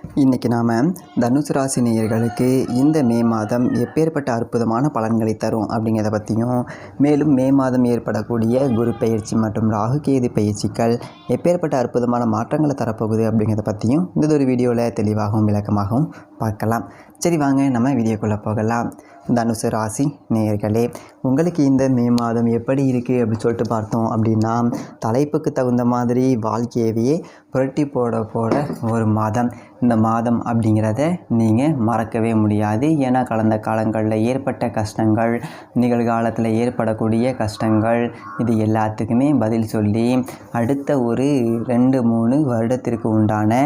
இன்றைக்கி நாம் தனுசு ராசி நேயர்களுக்கு இந்த மே மாதம் எப்பேற்பட்ட அற்புதமான பலன்களை தரும் அப்படிங்கிறத பற்றியும் மேலும் மே மாதம் ஏற்படக்கூடிய குரு பயிற்சி மற்றும் ராகு கேது பயிற்சிகள் எப்பேற்பட்ட அற்புதமான மாற்றங்களை தரப்போகுது அப்படிங்கிறத பற்றியும் இந்த ஒரு வீடியோவில் தெளிவாகவும் விளக்கமாகவும் பார்க்கலாம். சரி வாங்க நம்ம வீடியோக்குள்ளே போகலாம். தனுசு ராசி நேயர்களே உங்களுக்கு இந்த மே மாதம் எப்படி இருக்குது அப்படின்னு சொல்லிட்டு பார்த்தோம் அப்படின்னா தலைப்புக்கு தகுந்த மாதிரி வாழ்க்கையவே புரட்டி போட போட ஒரு மாதம். இந்த மாதம் அப்படிங்கிறத நீங்கள் மறக்கவே முடியாது. ஏன்னா கடந்த காலங்களில் ஏற்பட்ட கஷ்டங்கள் நிகழ்காலத்தில் ஏற்படக்கூடிய கஷ்டங்கள் இது எல்லாத்துக்குமே பதில் சொல்லி அடுத்த ஒரு ரெண்டு மூணு வருடத்திற்கு உண்டான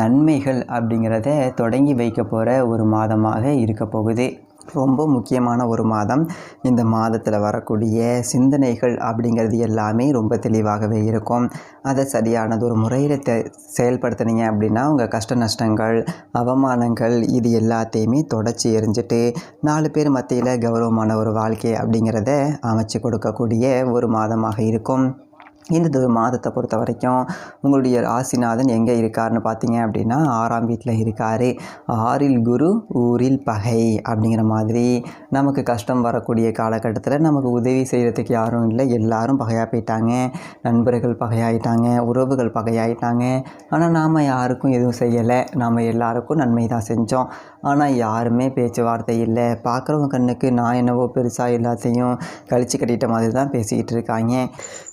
நன்மைகள் அப்படிங்கிறத தொடங்கி வைக்க போகிற ஒரு மாதமாக இருக்க போகுது. ரொம்ப முக்கியமான ஒரு மாதம். இந்த மாதத்தில் வரக்கூடிய சிந்தனைகள் அப்படிங்கிறது எல்லாமே ரொம்ப தெளிவாகவே இருக்கும். அதை சரியானது ஒரு முறையில் தெ செயல்படுத்துனீங்க அப்படின்னா உங்கள் கஷ்ட நஷ்டங்கள் அவமானங்கள் இது எல்லாத்தையுமே தொடச்சி எரிஞ்சிட்டு நாலு பேர் மத்தியில் கௌரவமான ஒரு வாழ்க்கை அப்படிங்கிறத அமைச்சு கொடுக்கக்கூடிய ஒரு மாதமாக இருக்கும். இந்த மாதத்தை பொறுத்த வரைக்கும் உங்களுடைய ராசிநாதன் எங்கே இருக்காருன்னு பார்த்தீங்க அப்படின்னா ஆறாம் வீட்டில் இருக்கார். ஆறில் குரு ஊரில் பகை அப்படிங்கிற மாதிரி நமக்கு கஷ்டம் வரக்கூடிய காலகட்டத்தில் நமக்கு உதவி செய்கிறதுக்கு யாரும் இல்லை. எல்லாரும் பகையாக போயிட்டாங்க. நண்பர்கள் பகையாயிட்டாங்க. உறவுகள் பகையாயிட்டாங்க. ஆனால் நாம் யாருக்கும் எதுவும் செய்யலை. நாம் எல்லாருக்கும் நன்மை தான் செஞ்சோம். ஆனால் யாருமே பேச்சுவார்த்தை இல்லை. பார்க்குறவங்க கண்ணுக்கு நான் என்னவோ பெருசாக எல்லாத்தையும் கழிச்சு கட்டிட்ட மாதிரி தான் பேசிக்கிட்டு இருக்காங்க.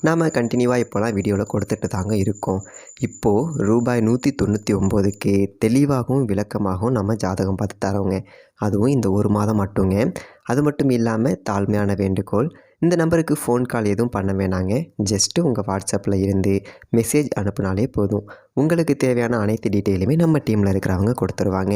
நாம் கண்டினியூ கண்டினியூவாக இப்போலாம் வீடியோவில் கொடுத்துட்டு தாங்க இருக்கோம். இப்போது ரூபாய் நூற்றி தொண்ணூற்றி ஒம்போதுக்கு தெளிவாகவும் விளக்கமாகவும் நம்ம ஜாதகம் பார்த்து தரோங்க. அதுவும் இந்த ஒரு மாதம் மட்டுங்க. அது மட்டும் இல்லாமல் தாழ்மையான வேண்டுகோள். இந்த நம்பருக்கு ஃபோன் கால் எதுவும் பண்ண வேணாங்க. ஜஸ்ட்டு உங்கள் வாட்ஸ்அப்பில் இருந்து மெசேஜ் அனுப்புனாலே போதும். உங்களுக்கு தேவையான அனைத்து டீட்டெயிலுமே நம்ம டீமில் இருக்கிறவங்க கொடுத்துருவாங்க.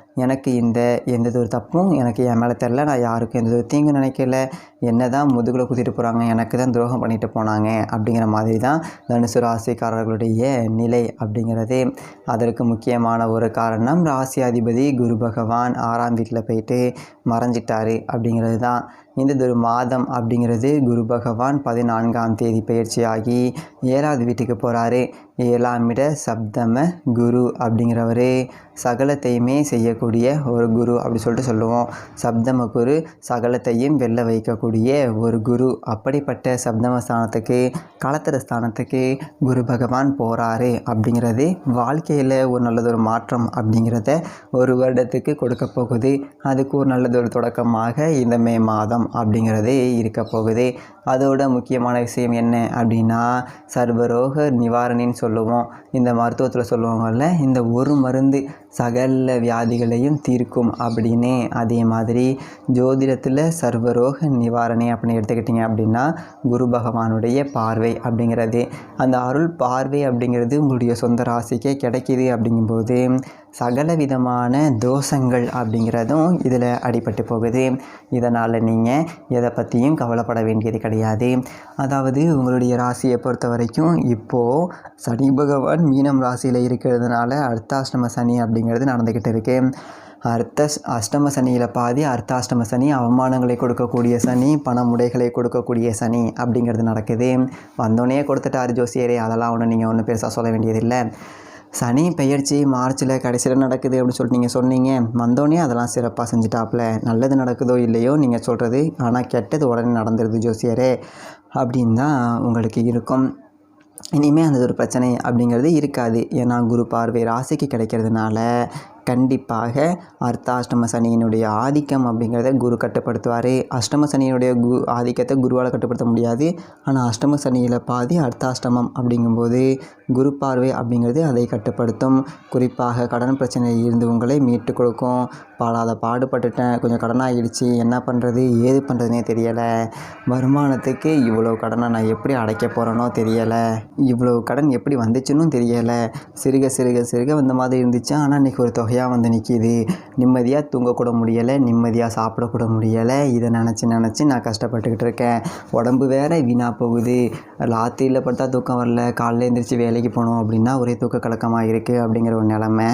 எனக்கு இந்த எந்த ஒரு தப்பும் எனக்கு என் மேலே தெரில நான் யாருக்கும் எந்த ஒரு தீங்கு நினைக்கல. என்ன தான் முதுகில் குத்திட்டு போகிறாங்க எனக்கு தான் துரோகம் பண்ணிட்டு போனாங்க அப்படிங்கிற மாதிரி தான் தனுசு ராசிக்காரர்களுடைய நிலை அப்படிங்கிறது. அதற்கு முக்கியமான ஒரு காரணம் ராசி அதிபதி குரு பகவான் ஆறாம் வீட்டில் போயிட்டு மறைஞ்சிட்டாரு அப்படிங்கிறது தான் இந்த ஒரு மாதம் அப்படிங்கிறது குரு பகவான் பதினான்காம் தேதி பயிற்சியாகி ஏழாவது வீட்டுக்கு போகிறாரு ஏழாமிட சப்தம குரு அப்படிங்கிறவரே சகலத்தையுமே செய்யக்கூடிய ஒரு குரு அப்படி சொல்லிட்டு சொல்லுவோம். சப்தம குரு சகலத்தையும் வெல்ல வைக்கக்கூடிய ஒரு குரு. அப்படிப்பட்ட சப்தம ஸ்தானத்துக்கு களத்திர ஸ்தானத்துக்கு குரு பகவான் போகிறாரு அப்படிங்கிறது வாழ்க்கையில் ஒரு நல்லதொரு மாற்றம் அப்படிங்கிறத ஒரு வருடத்துக்கு கொடுக்க போகுது. அதுக்கு ஒரு நல்லதொரு தொடக்கமாக இந்த மே மாதம் அப்படிங்கிறது இருக்க போகுது. அதோட முக்கியமான விஷயம் என்ன அப்படின்னா சர்வரோக நிவாரணின்னு சொல்லுவோம். இந்த மருத்துவத்தில் சொல்லுவாங்கல்ல இந்த ஒரு மருந்து சகல வியாதிகளையும் தீர்க்கும் அப்படின்னு. அதே மாதிரி ஜோதிடத்தில் சர்வரோக நிவாரணை அப்படின்னு எடுத்துக்கிட்டிங்க அப்படின்னா குரு பகவானுடைய பார்வை அப்படிங்கிறது. அந்த அருள் பார்வை அப்படிங்கிறது உங்களுடைய சொந்த ராசிக்கே கிடைக்கிது அப்படிங்கும்போது சகல விதமான தோஷங்கள் அப்படிங்கிறதும் இதில் அடிபட்டு போகுது. இதனால் நீங்கள் எதை பற்றியும் கவலைப்பட வேண்டியது கிடையாது. அதாவது உங்களுடைய ராசியை பொறுத்த வரைக்கும் இப்போது சனி பகவான் மீனம் ராசியில் இருக்கிறதுனால அர்த்தாஷ்டம சனி அப்படிங்கிறது நடந்துக்கிட்டு இருக்கு. அர்த்த அஷ்டம சனியில் பாதி அர்த்தாஷ்டம சனி அவமானங்களை கொடுக்கக்கூடிய சனி பணமுடைகளை கொடுக்கக்கூடிய சனி அப்படிங்கிறது நடக்குது. வந்தோடனே கொடுத்துட்டாரு ஜோசியரே அதெல்லாம் ஒன்றும் நீங்கள் ஒன்றும் பெருசாக சொல்ல வேண்டியதில்லை. சனி பெயர்ச்சி மார்ச்சில் கடைசியில் நடக்குது அப்படின்னு சொல்லிட்டு நீங்கள் சொன்னீங்க. வந்தோடனே அதெல்லாம் சிறப்பாக செஞ்சுட்டாப்புல நல்லது நடக்குதோ இல்லையோ நீங்கள் சொல்கிறது ஆனால் கெட்டது உடனே நடந்துருது ஜோசியரே அப்படின்னு தான் உங்களுக்கு இருக்கும். இனிமேல் அந்த ஒரு பிரச்சனை அப்படிங்கிறது இருக்காது. ஏன்னா குரு பார்வை ராசிக்கு கிடைக்கிறதுனால கண்டிப்பாக அர்த்தாஷ்டம சனியினுடைய ஆதிக்கம் அப்படிங்கிறத குரு கட்டுப்படுத்துவார். அஷ்டம சனியினுடைய கு ஆதிக்கத்தை குருவால் கட்டுப்படுத்த முடியாது. ஆனால் அஷ்டம சனியில் பாதி அர்த்தாஷ்டமம் அப்படிங்கும்போது குரு பார்வை அப்படிங்கிறது அதை கட்டுப்படுத்தும். குறிப்பாக கடன் பிரச்சனையில் இருந்து உங்களை மீட்டு கொடுக்கும். பாடாத பாடுபட்டுட்டேன் கொஞ்சம் கடனாகிடுச்சு என்ன பண்ணுறது ஏது பண்ணுறதுனே தெரியலை. வருமானத்துக்கு இவ்வளோ கடனை நான் எப்படி அடைக்க போகிறேனோ தெரியலை. இவ்வளோ கடன் எப்படி வந்துச்சுன்னு தெரியலை. சிறுக சிறுக சிறுக வந்த மாதிரி இருந்துச்சு. ஆனால் இன்றைக்கி ஒரு தொகையாக வந்து நிற்கிது நிம்மதியாக தூங்கக்கூட முடியலை நிம்மதியாக சாப்பிடக்கூட முடியலை. இதை நினச்சி நினச்சி நான் கஷ்டப்பட்டுக்கிட்டு இருக்கேன். உடம்பு வேற வீணாக போகுது. ராத்திரியில் படுத்தா தூக்கம் வரல. காலைல எழுந்திரிச்சு வேலைக்கு போகணும் அப்படின்னா ஒரே தூக்க கலக்கமாக இருக்குது அப்படிங்கிற ஒரு நிலமை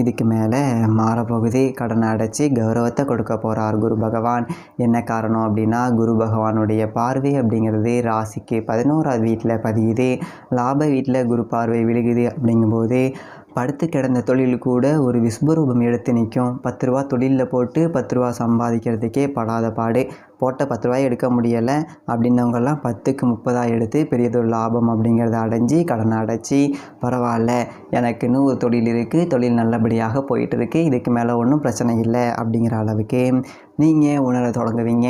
இதுக்கு மேலே மாறப்போகுது. கடனை அடைச்சி கௌரவத்தை கொடுக்க போகிறார் குரு பகவான். என்ன காரணம் அப்படின்னா குரு பகவானுடைய பார்வை அப்படிங்கிறது ராசிக்கு பதினோராவது வீட்டில் பதியுது. லாப வீட்டில் குரு பார்வை விழுகுது அப்படிங்கும்போது படுத்து கிடந்த தொழில் கூட ஒரு விஸ்வரூபம் எடுத்து நிற்கும். பத்து ரூபா தொழிலில் போட்டு பத்து ரூபா சம்பாதிக்கிறதுக்கே படாத பாடு. போட்ட பத்து ரூபாய் எடுக்க முடியலை. அப்படின்னவங்கெல்லாம் பத்துக்கு முப்பதாக எடுத்து பெரியதொரு லாபம் அப்படிங்கிறத அடைஞ்சி கடனை அடைச்சி பரவாயில்ல எனக்குன்னு ஒரு தொழில் இருக்குது தொழில் நல்லபடியாக போயிட்டுருக்கு இதுக்கு மேலே ஒன்றும் பிரச்சனை இல்லை அப்படிங்கிற அளவுக்கு நீங்கள் உணர தொடங்குவீங்க.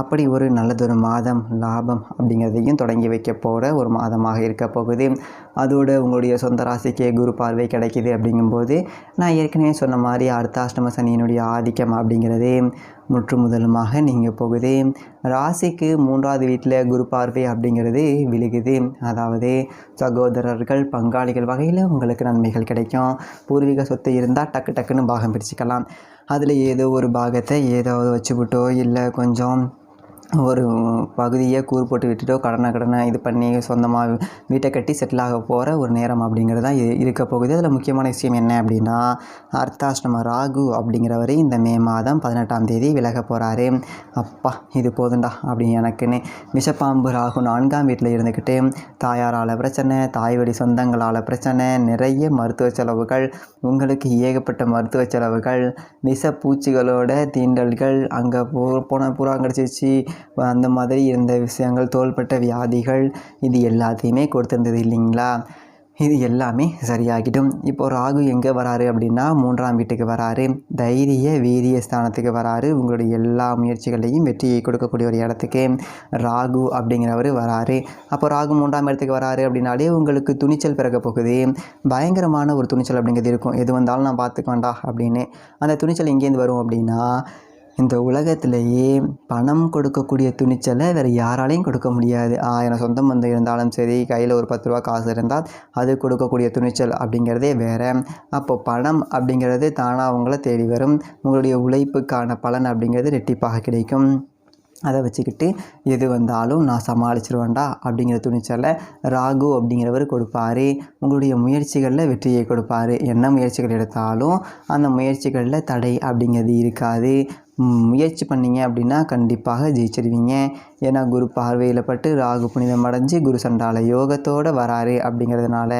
அப்படி ஒரு நல்லதொரு மாதம் லாபம் அப்படிங்கிறதையும் தொடங்கி வைக்க போகிற ஒரு மாதமாக இருக்க போகுது. அதோடு உங்களுடைய சொந்த ராசிக்கே குரு பார்வை கிடைக்கிது அப்படிங்கும்போது நான் ஏற்கனவே சொன்ன மாதிரி அர்த்தாஷ்டம சனியினுடைய ஆதிக்கம் அப்படிங்கிறது முற்று முதலுமாக நீங்கள் போகுது. ராசிக்கு மூன்றாவது வீட்டில் குரு பார்வை அப்படிங்கிறது விழுகுது. அதாவது சகோதரர்கள் பங்காளிகள் வகையில் உங்களுக்கு நன்மைகள் கிடைக்கும். பூர்வீக சொத்து இருந்தால் டக்கு டக்குன்னு பாகம் பிரிச்சுக்கலாம். அதில் ஏதோ ஒரு பாகத்தை ஏதாவது வச்சுவிட்டோ இல்லை கொஞ்சம் ஒரு பகுதியை கூறு போட்டு விட்டுட்டோ கடனை கடனை இது பண்ணி சொந்தமாக வீட்டை கட்டி செட்டில் ஆக போகிற ஒரு நேரம் அப்படிங்கிறது தான் இருக்க போகுது. அதில் முக்கியமான விஷயம் என்ன அப்படின்னா அர்த்தாஷ்டம ராகு அப்படிங்கிறவர் இந்த மே மாதம் பதினெட்டாம் தேதி விலக போகிறாரு அப்பா இது போதுண்டா அப்படி எனக்குன்னு விஷப்பாம்பு ராகு நான்காம் வீட்டில் இருந்துக்கிட்டு தாயாரால் பிரச்சனை தாய் வழி சொந்தங்களால் பிரச்சனை நிறைய மருத்துவ செலவுகள் உங்களுக்கு ஏகப்பட்ட மருத்துவ செலவுகள் விஷ பூச்சிகளோட தீண்டல்கள் அங்கே போ போன புறா கடிச்சிச்சு அந்த மாதிரி இருந்த விஷயங்கள் தோள்பட்ட வியாதிகள் இது எல்லாத்தையுமே கொடுத்துருந்தது இல்லைங்களா? இது எல்லாமே சரியாகிடும். இப்போ ராகு எங்கே வராரு அப்படின்னா மூன்றாம் வீட்டுக்கு வராரு. தைரிய வீரிய ஸ்தானத்துக்கு வராரு. உங்களுடைய எல்லா முயற்சிகளையும் வெற்றியை கொடுக்கக்கூடிய ஒரு இடத்துக்கு ராகு அப்படிங்கிறவர் வராரு. அப்போ ராகு மூன்றாம் இடத்துக்கு வராரு அப்படின்னாலே உங்களுக்கு துணிச்சல் பிறக்க போகுது. பயங்கரமான ஒரு துணிச்சல் அப்படிங்கிறது இருக்கும். எது வந்தாலும் நான் பார்த்துக்க அப்படின்னு. அந்த துணிச்சல் எங்கேருந்து வரும் அப்படின்னா இந்த உலகத்திலேயே பணம் கொடுக்கக்கூடிய துணிச்சலை வேறு யாராலையும் கொடுக்க முடியாது. ஆயிரம் சொந்த பந்தம் இருந்தாலும் சரி கையில் ஒரு பத்து ரூபா காசு இருந்தால் அது கொடுக்கக்கூடிய துணிச்சல் அப்படிங்கிறதே வேறு. அப்போ பணம் அப்படிங்கிறது தானாக அவங்கள தேடி வரும். உங்களுடைய உழைப்புக்கான பலன் அப்படிங்கிறது ரெட்டிப்பாக கிடைக்கும். அதை வச்சுக்கிட்டு எது வந்தாலும் நான் சமாளிச்சிருவேன்டா அப்படிங்கிற துணிச்சலை ராகு அப்படிங்கிறவர் கொடுப்பாரு. உங்களுடைய முயற்சிகளில் வெற்றியை கொடுப்பார். என்ன முயற்சிகள் எடுத்தாலும் அந்த முயற்சிகளில் தடை அப்படிங்கிறது இருக்காது. முயற்சி பண்ணீங்க அப்படின்னா கண்டிப்பாக ஜெயிச்சிருவீங்க. ஏன்னா குரு பார்வையில் பட்டு ராகு புனிதம் அடைஞ்சு குரு சண்டால யோகத்தோடு வராரு அப்படிங்கிறதுனால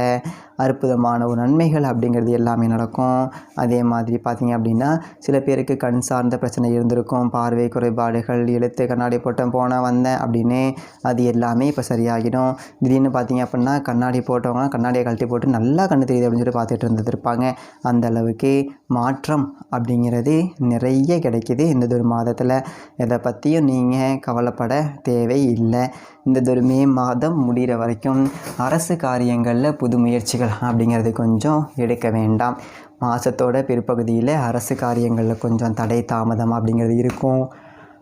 அற்புதமான ஒரு நன்மைகள் அப்படிங்கிறது எல்லாமே நடக்கும். அதே மாதிரி பார்த்தீங்க அப்படின்னா சில பேருக்கு கண் சார்ந்த பிரச்சனை இருந்திருக்கும். பார்வை குறைபாடுகள் எழுத்து கண்ணாடி போட்டேன் போனேன் வந்தேன் அப்படின்னு அது எல்லாமே இப்போ சரியாகிடும். திடீர்னு பார்த்தீங்க அப்படின்னா கண்ணாடி போட்டவங்க கண்ணாடியை கழட்டி போட்டு நல்லா கண்ணு தெரியுது அப்படின்னு சொல்லி பார்த்துட்டு இருந்துருப்பாங்க. அந்த அளவுக்கு மாற்றம் அப்படிங்கிறது நிறைய கிடைக்குது. இந்த ஒரு மாதத்தில் எதை பற்றியும் நீங்கள் கவலைப்பட தேவை இல்லை இந்த மே மாதம் முடிகிற வரைக்கும் அரசு காரியங்களில் புது முயற்சிகள் அப்படிங்கிறது கொஞ்சம் எடுக்க வேண்டாம். மாதத்தோட பிற்பகுதியில் அரசு காரியங்களில் கொஞ்சம் தடை தாமதம் அப்படிங்கிறது இருக்கும்.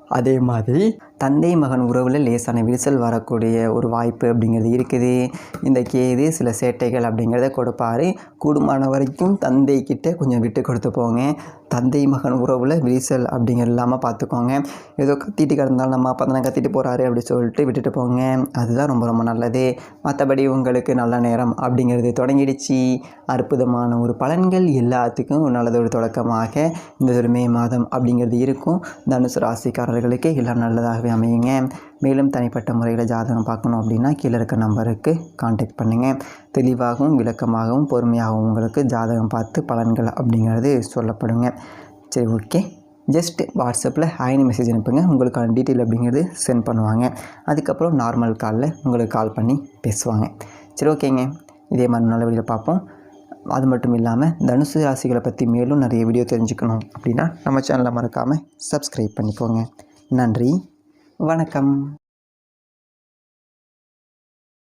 அதே மாதிரி தந்தை மகன் உறவில் லேசான விரிசல் வரக்கூடிய ஒரு வாய்ப்பு அப்படிங்கிறது இருக்குது. இந்த கேது சில சேட்டைகள் அப்படிங்கிறத கொடுப்பாரு. கூடுமான வரைக்கும் தந்தை கிட்டே கொஞ்சம் விட்டு கொடுத்து போங்க. தந்தை மகன் உறவில் விரிசல் அப்படிங்கிற இல்லாமல் பார்த்துக்கோங்க ஏதோ கத்திட்டு கிடந்தாலும் நம்ம அப்பா தானே கத்திட்டு போகிறாரு அப்படி சொல்லிட்டு விட்டுட்டு போங்க. அதுதான் ரொம்ப ரொம்ப நல்லது. மற்றபடி உங்களுக்கு நல்ல நேரம் அப்படிங்கிறது தொடங்கிடுச்சு. அற்புதமான ஒரு பலன்கள் எல்லாத்துக்கும் நல்லது ஒரு தொடக்கமாக இந்த ஒரு மே மாதம் அப்படிங்கிறது இருக்கும். தனுசு ராசிக்காரர்களுக்கு எல்லாம் நல்லதாகவே அமையுங்க மேலும் தனிப்பட்ட முறையில் ஜாதகம் பார்க்கணும் அப்படின்னா கீழே இருக்க நம்பருக்கு காண்டாக்ட் பண்ணுங்கள் தெளிவாகவும் விளக்கமாகவும் பொறுமையாகவும் உங்களுக்கு ஜாதகம் பார்த்து பலன்கள் அப்படிங்கிறது சொல்லப்படுங்க. சரி ஓகே ஜஸ்ட் வாட்ஸ்அப்பில் ஹாய்னு மெசேஜ் அனுப்புங்க. உங்களுக்கான டீட்டெயில் அப்படிங்கிறது சென்ட் பண்ணுவாங்க. அதுக்கப்புறம் நார்மல் காலில் உங்களுக்கு கால் பண்ணி பேசுவாங்க. சரி ஓகேங்க இதே மாதிரி நல்ல வழியில் பார்ப்போம். அது மட்டும் இல்லாமல் தனுசு ராசிகளை பற்றி மேலும் நிறைய வீடியோ தெரிஞ்சுக்கணும் அப்படின்னா நம்ம சேனலை மறக்காமல் சப்ஸ்கிரைப் பண்ணிக்கோங்க. நன்றி. வணக்கம்.